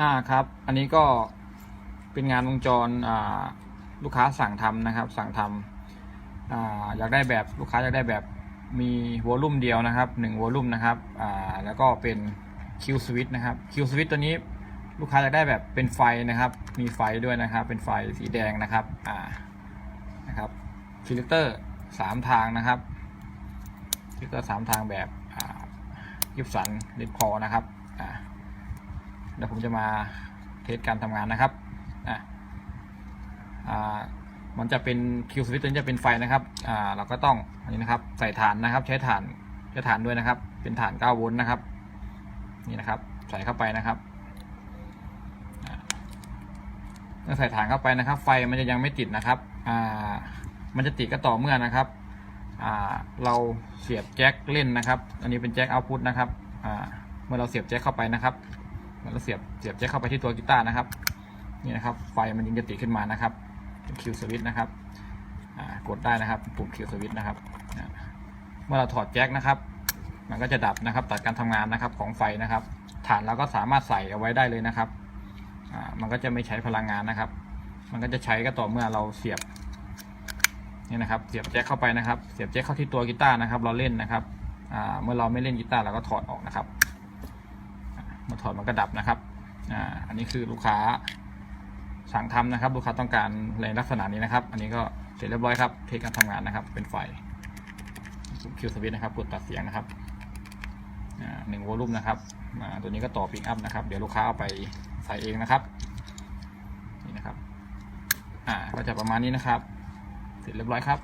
อ่าครับ อันนี้ก็เป็นงานวงจรอ่าลูกค้าสั่งทำนะครับ สั่งทำอ่าอยากได้แบบลูกค้าอยากได้แบบมีวอลลุ่มเดียวนะครับหนึ่งวอลลุ่มนะครับอ่าแล้วก็เป็นคิวสวิตนะครับคิวสวิตตัวนี้ลูกค้าอยากได้แบบเป็นไฟนะครับ มีไฟด้วยนะครับ เป็นไฟสีแดงนะครับอ่านะครับฟิลเตอร์สามทางนะครับฟิลเตอร์สามทางแบบอ่ายิบสันลิดคอนะครับอ่า ดี๋ยวผมจะมาเทสการทำงานนะครับอะอ่ามันจะเป็นคิวสวิตตัวนี้จะเป็นไฟนะครับอ่าเราก็ต้องอันนี้นะครับ ใส่ฐานนะครับ ใช้ฐานใช้ฐานด้วยนะครับ เป็นฐาน9โวลต์นะครับ นี่นะครับ ใส่เข้าไปนะครับเมื่อใส่ฐานเข้าไปนะครับ ไฟมันจะยังไม่ติดนะครับอ่ามันจะติดก็ต่อเมื่อนะครับอ่าเราเสียบแจ็คเล่นนะครับ อันนี้เป็นแจ็คเอาพุตนะครับอ่าเมื่อเราเสียบแจ็คเข้าไปนะครับ แล้วเสียบเสียบแจ็คเข้าไปที่ตัวกีตาร์นะครับนี่นะครับ ไฟมันยิงจะติดขึ้นมานะครับเป็นคิวสวิตนะครับกดได้นะครับปุ่มคิวสวิตนะครับ เมื่อเราถอดแจ็คนะครับ มันก็จะดับนะครับตัดการทำงานนะครับของไฟนะครับ ฐานเราก็สามารถใส่เอาไว้ได้เลยนะครับมันก็จะไม่ใช้พลังงานนะครับ มันก็จะใช้ก็ต่อเมื่อเราเสียบนี่นะครับ เสียบแจ็คเข้าไปนะครับ เสียบแจ็คเข้าที่ตัวกีตาร์นะครับ เราเล่นนะครับเมื่อเราไม่เล่นกีตาร์เราก็ถอดออกนะครับ มาถอดมันก็ดับนะครับอ่าอันนี้คือลูกค้าสั่งทำนะครับ ลูกค้าต้องการในลักษณะนี้นะครับ อันนี้ก็เสร็จเรียบร้อยครับเทคการทำงานนะครับ เป็นไฟคิวสวิตนะครับกดตัดเสียงนะครับอ่าหนึ่งโวลูมนะครับอ่าตัวนี้ก็ต่อปิกอัพนะครับ เดี๋ยวลูกค้าเอาไปใส่เองนะครับ นี่นะครับ อ่าก็จะประมาณนี้นะครับ เสร็จเรียบร้อยครับ